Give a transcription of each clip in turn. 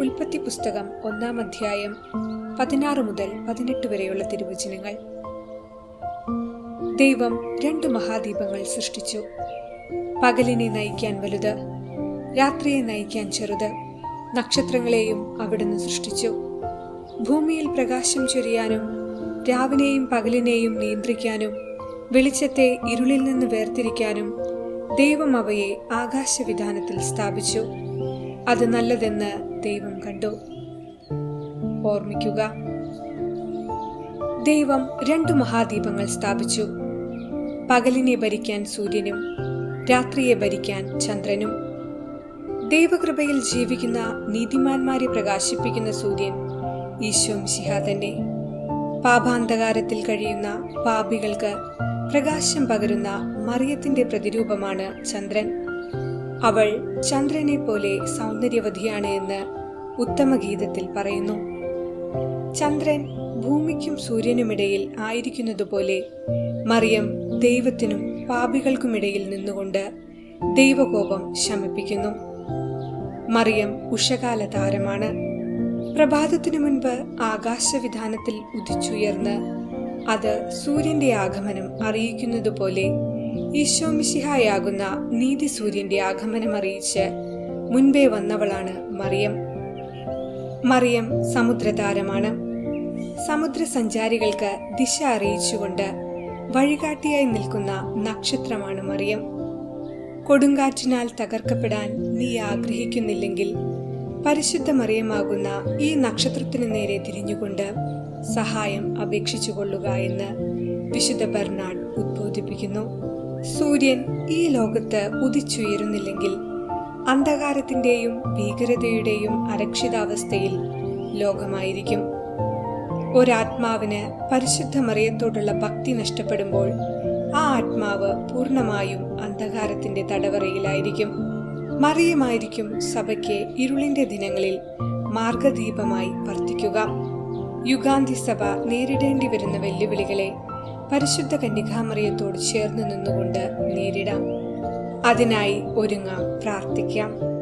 ഉൽപ്പത്തി പുസ്തകം ഒന്നാം അധ്യായം പതിനാറ് മുതൽ പതിനെട്ട് വരെയുള്ള തിരുവചനങ്ങൾ. ദൈവം രണ്ട് മഹാദീപങ്ങൾ സൃഷ്ടിച്ചു. പകലിനെ നയിക്കാൻ വലുത് രാത്രിയെ നയിക്കാൻ ചെറുത് നക്ഷത്രങ്ങളെയും അവിടുന്ന് സൃഷ്ടിച്ചു. ഭൂമിയിൽ പ്രകാശം ചൊരിയാനും രാവിനെയും പകലിനെയും നിയന്ത്രിക്കാനും വെളിച്ചത്തെ ഇരുളിൽ നിന്ന് വേർതിരിക്കാനും ദൈവം അവയെ ആകാശവിധാനത്തിൽ സ്ഥാപിച്ചു. അത് നല്ലതെന്ന് ദൈവം കണ്ടു. ഓർമ്മിക്കുക ദൈവം രണ്ടു മഹാദീപങ്ങൾ സ്ഥാപിച്ചു. പകലിനെ ഭരിക്കാൻ സൂര്യനും രാത്രിയെ ഭരിക്കാൻ ചന്ദ്രനും. ദൈവകൃപയിൽ ജീവിക്കുന്ന നീതിമാന്മാരെ പ്രകാശിപ്പിക്കുന്ന സൂര്യൻ ഈശോ മിശിഹ തന്നെ. പാപാന്ധകാരത്തിൽ കഴിയുന്ന പാപികൾക്ക് പ്രകാശം പകരുന്ന മറിയത്തിന്റെ പ്രതിരൂപമാണ് ചന്ദ്രൻ. അവൾ ചന്ദ്രനെ പോലെ സൗന്ദര്യവതിയാണ് എന്ന് ഉത്തമഗീതത്തിൽ പറയുന്നു. ചന്ദ്രൻ ഭൂമിക്കും സൂര്യനുമിടയിൽ ആയിരിക്കുന്നതുപോലെ മറിയം ദൈവത്തിനും പാപികൾക്കുമിടയിൽ നിന്നുകൊണ്ട് ദൈവകോപം ശമിപ്പിക്കുന്നു. മറിയം ഉഷകാല താരമാണ് പ്രഭാതത്തിനു മുൻപ് ആകാശവിധാനത്തിൽ ഉദിച്ചുയർന്ന് അത് സൂര്യന്റെ ആഗമനം അറിയിക്കുന്നതുപോലെ ഈശോമിശിഹായാകുന്ന നീതി സൂര്യന്റെ ആഗമനം അറിയിച്ച് മുൻപേ വന്നവളാണ് മറിയം. മറിയം സമുദ്രതാരമാണ്. സമുദ്ര സഞ്ചാരികൾക്ക് ദിശ അറിയിച്ചുകൊണ്ട് വഴികാട്ടിയായി നിൽക്കുന്ന നക്ഷത്രമാണ് മറിയം. കൊടുങ്കാറ്റിനാൽ തകർക്കപ്പെടാൻ നീ ആഗ്രഹിക്കുന്നില്ലെങ്കിൽ പരിശുദ്ധ മറിയമാകുന്ന ഈ നക്ഷത്രത്തിനു നേരെ തിരിഞ്ഞുകൊണ്ട് സഹായം അപേക്ഷിച്ചുകൊള്ളുക എന്ന് വിശുദ്ധ ബെർണാഡ് ഉദ്ബോധിപ്പിക്കുന്നു. സൂര്യൻ ഈ ലോകത്ത് ഉദിച്ചുയരുന്നില്ലെങ്കിൽ അന്ധകാരത്തിന്റെയും ഭീകരതയുടെയും അരക്ഷിതാവസ്ഥയിൽ ലോകമായിരിക്കും. ഒരാത്മാവിന് പരിശുദ്ധ മറിയത്തോടുള്ള ഭക്തി നഷ്ടപ്പെടുമ്പോൾ ആ ആത്മാവ് പൂർണമായും അന്ധകാരത്തിന്റെ തടവറയിലായിരിക്കും. മറിയമായിരിക്കും സഭയ്ക്ക് ഇരുളിന്റെ ദിനങ്ങളിൽ മാർഗദീപമായി വർത്തിക്കുക യുഗാന്തി സഭ നേരിടേണ്ടി വരുന്ന വെല്ലുവിളികളെ പരിശുദ്ധ കന്യകാമറിയത്തോട് ചേർന്ന് നിന്നുകൊണ്ട് നേരിടാം. അതിനായി ഒരുങ്ങാം. പ്രാർത്ഥിക്കാം.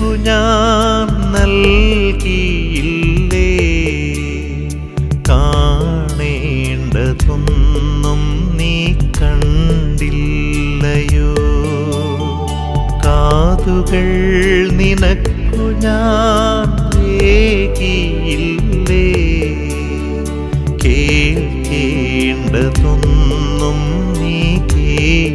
നിനക്കു ഞാൻ നൽകിയില്ലേ? കാണേണ്ടതൊന്നും നീ കണ്ടില്ലയോ? കാതുകൾ നിനക്കു ഞാൻ ഏകിയില്ലേ കേൾക്കേണ്ടതൊന്നും നീ കേട്ടില്ലയോ?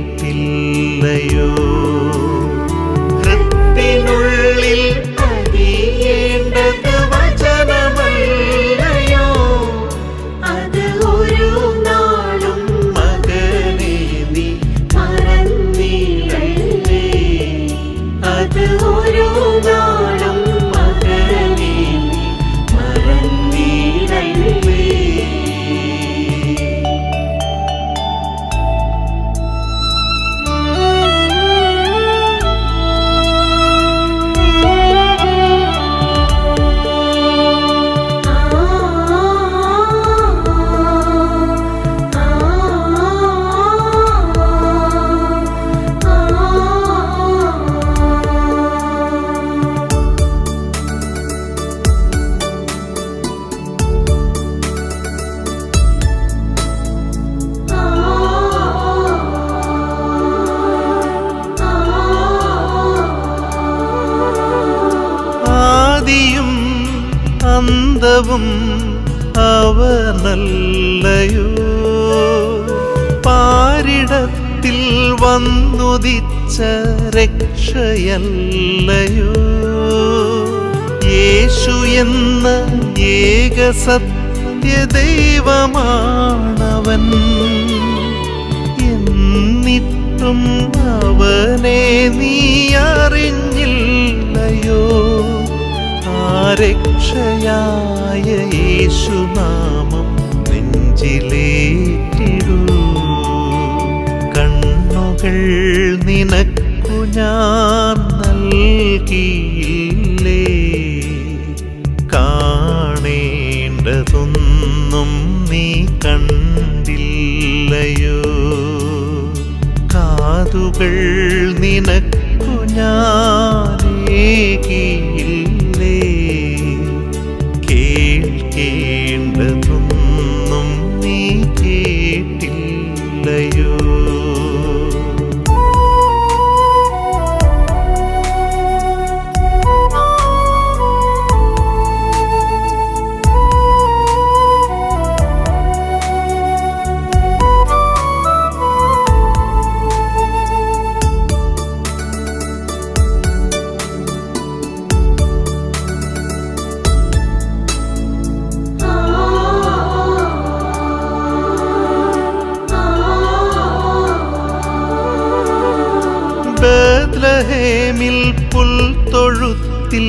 അത് ഒരു അന്തവും അവനല്ലയോ പാരിടത്തിൽ വന്നുദിച്ച രക്ഷയല്ലയോ? യേശു എന്ന ഏക സത്യദൈവമാണവൻ. എന്നിട്ടും അവനെ നീ അറിഞ്ഞില്ലയോ ആ രക്ഷയായ യേശു നാമം നെഞ്ചിലേറ്റിടൂ. കണ്ണുകൾ നിനക്കു ഞാൻ നൽകിയില്ലേ? കാണേണ്ടതൊന്നും നീ കണ്ടില്ലയോ? കാതുകൾ നിനക്കു ഞാനേകി ബേത്ലഹേമിൽ പുൽത്തൊഴുത്തിൽ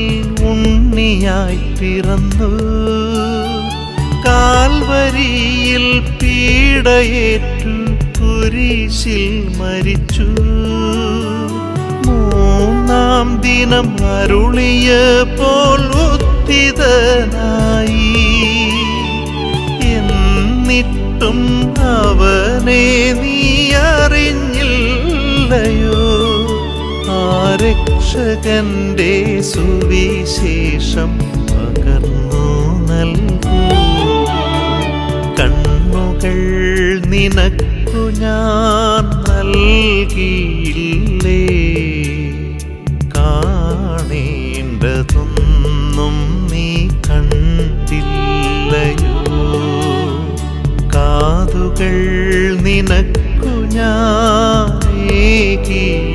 ഉണ്ണിയായി പിറന്നു കാൽവരിയിൽ പീഡയേറ്റു കുരിശിൽ മരിച്ചു മൂന്നാം ദിനം അരുളിയ പോൽ ഉത്തിതനായി എന്നിട്ടും അവനെ നീ അറിഞ്ഞില്ലയോ രക്ഷകന്റെ സുവിശേഷം പകർന്നു നൽകൂ. കണ്ണുകൾ നിനക്കു ഞാൻ നൽകിയില്ലേ? കാണേണ്ടതൊന്നും നീ കണ്ടില്ലയോ? കാതുകൾ നിനക്കു ഞാൻ ഏകിയില്ലേ